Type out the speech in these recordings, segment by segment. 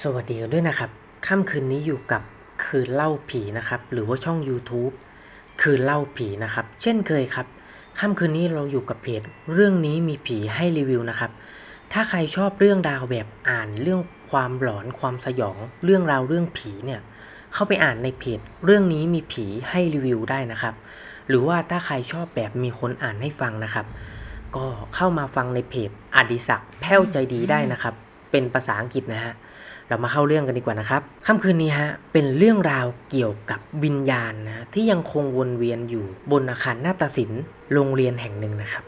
สวัสดีกันด้วยนะครับ ค่ำคืนนี้อยู่กับคืนเล่าผีนะครับ หรือว่าช่อง YouTube คืนเล่าผีนะครับ เช่นเคยครับ ค่ำคืนนี้เราอยู่กับเพจเรื่องนี้มีผีให้รีวิวนะครับ ถ้าใครชอบเรื่องราวแบบอ่านเรื่องความหลอนความสยอง เรื่องราวเรื่องผีเนี่ย เข้าไปอ่านในเพจเรื่องนี้มีผีให้รีวิวได้นะครับ หรือว่าถ้าใครชอบแบบมีคนอ่านให้ฟังนะครับ ก็เข้ามาฟังในเพจอดิศักดิ์แพ้วใจดีได้นะครับ เป็นภาษาอังกฤษนะฮะ เรามาเข้าเรื่องกันดีกว่านะครับค่ำคืนนี้ฮะเป็นเรื่องราวเกี่ยวกับวิญญาณนะที่ยังคงวนเวียนอยู่บนอาคารนาฏศิลป์โรงเรียนแห่งหนึ่งนะครับ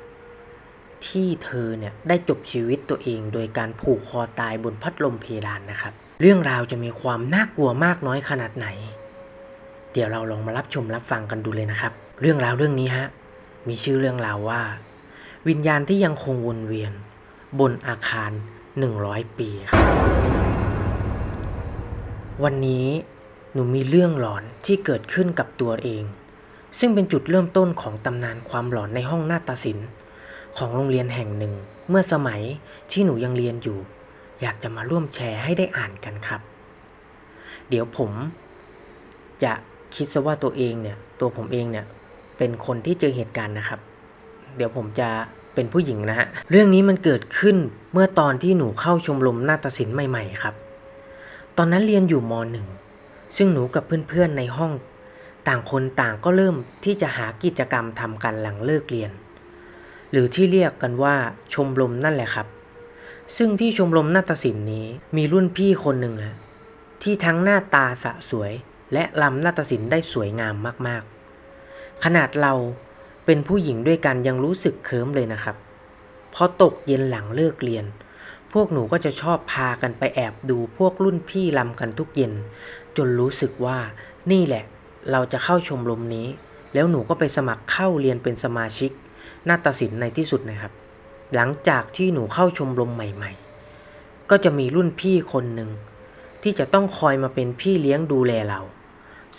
ที่เธอเนี่ยได้จบชีวิตตัวเอง โดยการผูกคอตายบนพัดลมเพดานนะครับ เรื่องราวจะมีความน่ากลัวมากน้อยขนาดไหน เดี๋ยวเราลองมารับชมรับฟังกันดูเลยนะครับ เรื่องราวเรื่องนี้ฮะมีชื่อเรื่องราวว่า วิญญาณที่ยังคงวนเวียน บนอาคาร 100 ปีครับ วันนี้หนูมีเรื่องหลอนที่เกิดขึ้นกับตัวเอง ซึ่งเป็นจุดเริ่มต้นของตำนานความหลอนในห้องนาฏศิลป์ของโรงเรียนแห่งหนึ่ง เมื่อสมัยที่หนูยังเรียนอยู่ อยากจะมาร่วมแชร์ให้ได้อ่านกันครับ เดี๋ยวผม จะคิดซะว่าตัวเองเนี่ย ตัวผมเองเนี่ย เป็นคนที่เจอเหตุการณ์นะครับ เดี๋ยวผมจะเป็นผู้หญิงนะฮะเรื่องนี้มันเกิดขึ้นเมื่อตอนที่หนูเข้าชมรมนาฏศิลป์ใหม่ ๆ ครับ ตอนนั้นเรียนอยู่มหนึ่ง ซึ่งหนูกับเพื่อนๆในห้อง ต่างคนต่างก็เริ่มที่จะหากิจกรรมทำกันหลังเลิกเรียน หรือที่เรียกกันว่าชมรมนั่นแหละครับ ซึ่งที่ชมรมนาฏศิลป์นี้มีรุ่นพี่คนหนึ่งอะที่ทั้งหน้าตาสะสวย และลำนาฏศิลป์ได้สวยงามมากๆ ขนาดเราเป็นผู้หญิงด้วยกันยังรู้สึกเคิมเลยนะครับพอตกเย็นหลังเลิกเรียน พวกหนูก็จะชอบพากันไปแอบดูพวกรุ่นพี่ลำกันทุกเย็น จนรู้สึกว่านี่แหละ เราจะเข้าชมรมนี้ แล้วหนูก็ไปสมัครเข้าเรียนเป็นสมาชิกนาฏศิลป์ในที่สุดนะครับ หลังจากที่หนูเข้าชมรมใหม่ ๆ ก็จะมีรุ่นพี่คนหนึ่งที่จะต้องคอยมาเป็นพี่เลี้ยงดูแลเรา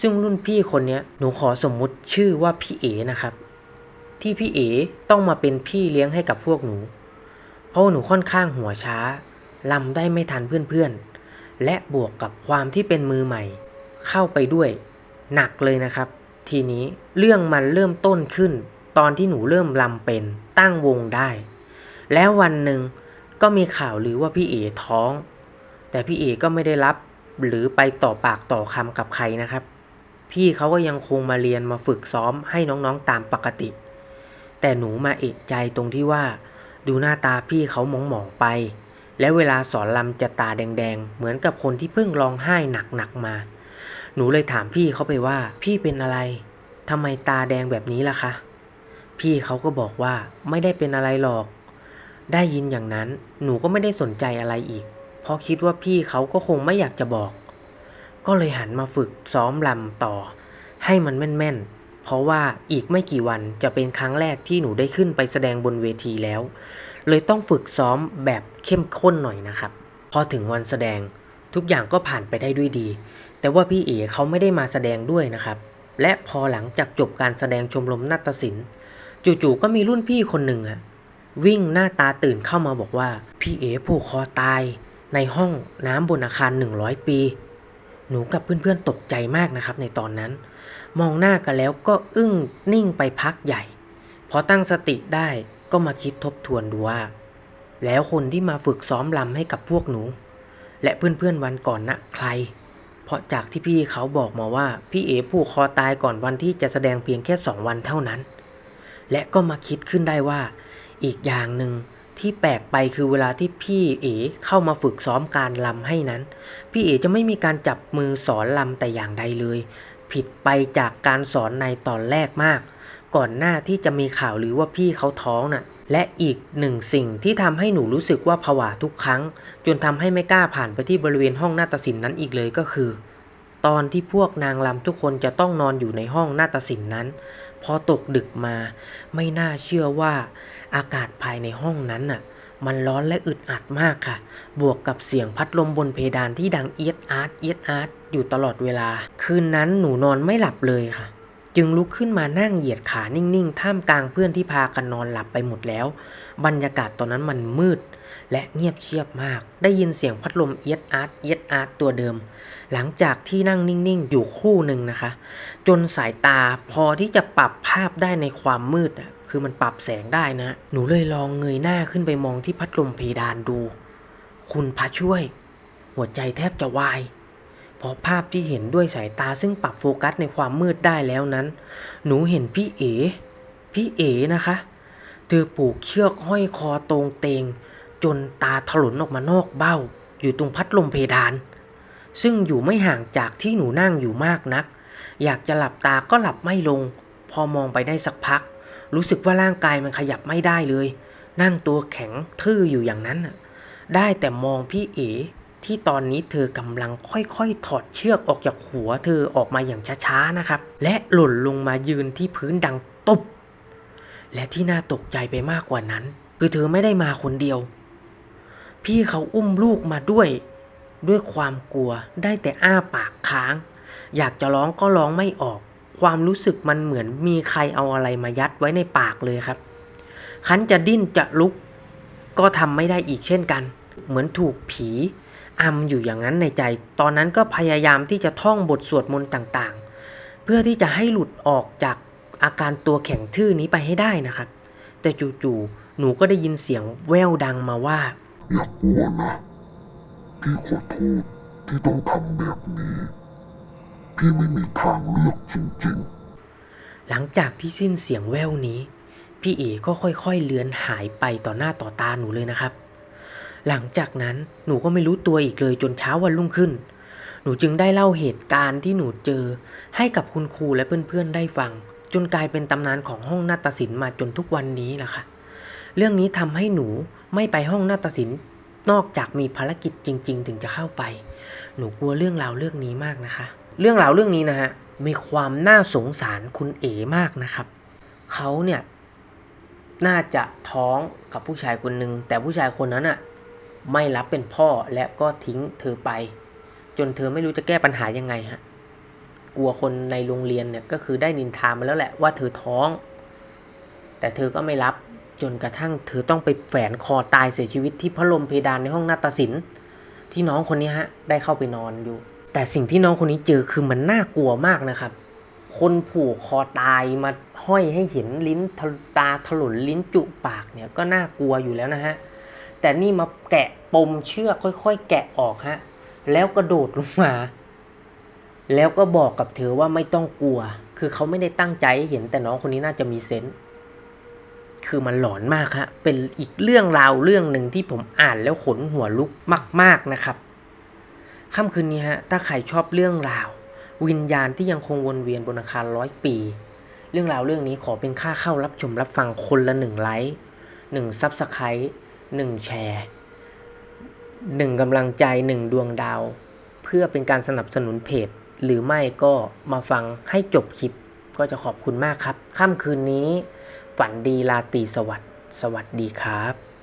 ซึ่งรุ่นพี่คนนี้หนูขอสมมุติชื่อว่าพี่เอนะครับ ที่พี่เอต้องมาเป็นพี่เลี้ยงให้กับพวกหนู ราะหนูค่อนข้างหัวช้าลำได้ไม่ทันเพื่อนๆ และบวกกับความที่เป็นมือใหม่ เข้าไปด้วย หนักเลยนะครับ ทีนี้เรื่องมันเริ่มต้นขึ้น ตอนที่หนูเริ่มลำเป็นตั้งวงได้ แล้ววันหนึ่งก็มีข่าวลือว่าพี่เอท้อง แต่พี่เอก็ไม่ได้รับหรือไปต่อปากต่อคำกับใครนะครับ พี่เขาก็ยังคงมาเรียนมาฝึกซ้อมให้น้องๆตามปกติ แต่หนูมาเอกใจตรงที่ว่า ดูหน้าตาพี่เขาหมองๆไป แล้วเวลาสอนลำจะตาแดงๆ เหมือนกับคนที่เพิ่งร้องไห้หนักๆมา หนูเลยถามพี่เขาไปว่า พี่เป็นอะไรทำไมตาแดงแบบนี้ล่ะคะ พี่เขาก็บอกว่าไม่ได้เป็นอะไรหรอก ได้ยินอย่างนั้นหนูก็ไม่ได้สนใจอะไรอีก เพราะคิดว่าพี่เขาก็คงไม่อยากจะบอก ก็เลยหันมาฝึกซ้อมลำต่อ ให้มันแม่นๆ เพราะว่าอีกไม่กี่วันจะเป็นครั้งแรกที่หนูได้ขึ้นไปแสดงบนเวทีแล้ว เลยต้องฝึกซ้อมแบบเข้มข้นหน่อยนะครับ พอถึงวันแสดงทุกอย่างก็ผ่านไปได้ด้วยดี แต่ว่าพี่เอ๋เขาไม่ได้มาแสดงด้วยนะครับ และพอหลังจากจบการแสดงชมรมนาฏศิลป์จู่ๆก็มีรุ่นพี่คนหนึ่งอะวิ่งหน้าตาตื่นเข้ามาบอกว่า พี่เอ๋ผูกคอตาย ในห้องน้ำบนอาคาร 100 ปี หนูกับเพื่อนๆตกใจมากนะครับในตอนนั้น มองหน้ากันแล้วก็อึ้งนิ่งไปพักใหญ่ พอตั้งสติได้ก็มาคิดทบทวนดูว่า แล้วคนที่มาฝึกซ้อมลำให้กับพวกหนู และเพื่อนๆวันก่อนนะใคร เพราะจากที่พี่เขาบอกมาว่าพี่เอผูกคอตายก่อนวันที่จะแสดงเพียงแค่สองวันเท่านั้น และก็มาคิดขึ้นได้ว่า อีกอย่างหนึ่งที่แปลกไปคือเวลาที่พี่เอเข้ามาฝึกซ้อมการลำให้นั้น พี่เอจะไม่มีการจับมือสอนลำแต่อย่างใดเลย ผิดไปจากการสอนในตอนแรกมาก ก่อนหน้าที่จะมีข่าวหรือว่าพี่เขาท้องน่ะ และอีกหนึ่งสิ่งที่ทำให้หนูรู้สึกว่าผวาทุกครั้ง จนทำให้ไม่กล้าผ่านไปที่บริเวณห้องหน้าฏศิลป์นั้นอีกเลยก็คือ ตอนที่พวกนางรำทุกคนจะต้องนอนอยู่ในห้องหน้าฏศิลป์นั้น พอตกดึกมา ไม่น่าเชื่อว่า อากาศภายในห้องนั้นน่ะ มันร้อนและอึดอัดมากค่ะ บวกกับเสียงพัดลมบนเพดานที่ดังเอียดอาร์ตเอียดอาร์ตอยู่ตลอดเวลา คืนนั้นหนูนอนไม่หลับเลยค่ะ จึงลุกขึ้นมานั่งเหยียดขานิ่งๆ ท่ามกลางเพื่อนที่พากันนอนหลับไปหมดแล้ว บรรยากาศตอนนั้นมันมืด และเงียบเชียบมาก ได้ยินเสียงพัดลมเอียดอาร์ตเอียดอาร์ตตัวเดิม หลังจากที่นั่งนิ่งๆ อยู่คู่หนึ่งนะคะ จนสายตาพอที่จะปรับภาพได้ในความมืด คือมันปรับแสงได้นะ หนูเลยลองเงยหน้าขึ้นไปมองที่พัดลมเพดานดู คุณพระช่วย หัวใจแทบจะวายเพราะภาพที่เห็นด้วยสายตาซึ่งปรับโฟกัสในความมืดได้แล้วนั้น หนูเห็นพี่เอ๋ พี่เอ๋นะคะ เธอผูกเชือกห้อยคอตรงเตง จนตาถลนออกมานอกเบ้า อยู่ตรงพัดลมเพดาน ซึ่งอยู่ไม่ห่างจากที่หนูนั่งอยู่มากนัก อยากจะหลับตาก็หลับไม่ลง พอมองไปได้สักพัก รู้สึกว่าร่างกายมันขยับไม่ได้เลย นั่งตัวแข็งทื่ออยู่อย่างนั้นได้แต่มองพี่เอ๋ที่ตอนนี้เธอกำลังค่อยๆ ถอดเชือกออกจากหัวเธอออกมาอย่างช้าๆนะครับ และหล่นลงมายืนที่พื้นดังตุบและที่น่าตกใจไปมากกว่านั้น คือเธอไม่ได้มาคนเดียว พี่เขาอุ้มลูกมาด้วย ด้วยความกลัวได้แต่อ้าปากค้าง อยากจะร้องก็ร้องไม่ออก ความรู้สึกมันเหมือนมีใครเอาอะไรมายัดไว้ในปากเลยครับ คันจะดิ้นจะลุกก็ทำไม่ได้อีกเช่นกัน เหมือนถูกผีอำอยู่อย่างนั้นในใจ ตอนนั้นก็พยายามที่จะท่องบทสวดมนต์ต่างๆ เพื่อที่จะให้หลุดออกจากอาการตัวแข็งทื่อนี้ไปให้ได้นะครับ แต่จู่ๆหนูก็ได้ยินเสียงแว่วดังมาว่า อย่ากลัวนะพี่ขอโทษที่ต้องทำแบบนี้ พี่ไม่มีทางเลือกจริงหลังจากที่สิ้นเสียงแว่วนี้ พี่เอก็ค่อยๆเลือนหายไปต่อหน้าต่อตาหนูเลยนะครับ หลังจากนั้นหนูก็ไม่รู้ตัวอีกเลยจนเช้าวันรุ่งขึ้น หนูจึงได้เล่าเหตุการณ์ที่หนูเจอ ให้กับคุณครูและเพื่อนๆได้ฟัง จนกลายเป็นตำนานของห้องนาฏศิลป์มาจนทุกวันนี้ล่ะค่ะ เรื่องนี้ทำให้หนูไม่ไปห้องนาฏศิลป์นอกจากมีภารกิจจริง ๆ ถึงจะเข้าไป หนูกลัวเรื่องราวเรื่องนี้มากนะคะ เรื่องราวเรื่องนี้นะฮะมีความน่าสงสารคุณเอ๋มากนะครับเขาเนี่ยน่าจะท้องกับผู้ชายคนหนึ่งแต่ผู้ชายคนนั้นอะไม่รับเป็นพ่อและก็ทิ้งเธอไป จนเธอไม่รู้จะแก้ปัญหายังไงฮะกลัวคนในโรงเรียนเนี่ยก็คือได้นินทามาแล้วแหละว่าเธอท้อง แต่เธอก็ไม่รับจนกระทั่งเธอต้องไปแฝนคอตายเสียชีวิตที่พัดลมเพดานในห้องนาฏศิลป์ที่น้องคนนี้ฮะได้เข้าไปนอนอยู่ แต่สิ่งที่น้องคนนี้เจอคือมันน่ากลัวมากนะครับ คนผูกคอตายมาห้อยให้เห็นลิ้นตาถลนลิ้นจุปากเนี่ยก็น่ากลัวอยู่แล้วนะฮะ แต่นี่มาแกะปมเชือกค่อยๆ แกะออกฮะ แล้วกระโดดลงมา แล้วก็บอกกับเธอว่าไม่ต้องกลัว คือเขาไม่ได้ตั้งใจให้เห็นแต่น้องคนนี้น่าจะมีเซนส์คือมันหลอนมากฮะ เป็นอีกเรื่องราวเรื่องหนึ่งที่ผมอ่านแล้วขนหัวลุกมาก ๆนะครับ ค่ำคืนนี้ฮะถ้าใครชอบเรื่องราว วิญญาณที่ยังคงวนเวียนบนอาคารร้อยปี เรื่องราวเรื่องนี้ขอเป็นค่าเข้ารับชมรับฟังคนละหนึ่งไลค์หนึ่งซับสไครต์หนึ่งแชร์หนึ่งกำลังใจหนึ่งดวงดาว เพื่อเป็นการสนับสนุนเพจ หรือไม่ก็มาฟังให้จบคลิปก็จะขอบคุณมากครับ ค่ำคืนนี้ ฝันดีราตรีสวัสดิ์สวัสดีครับ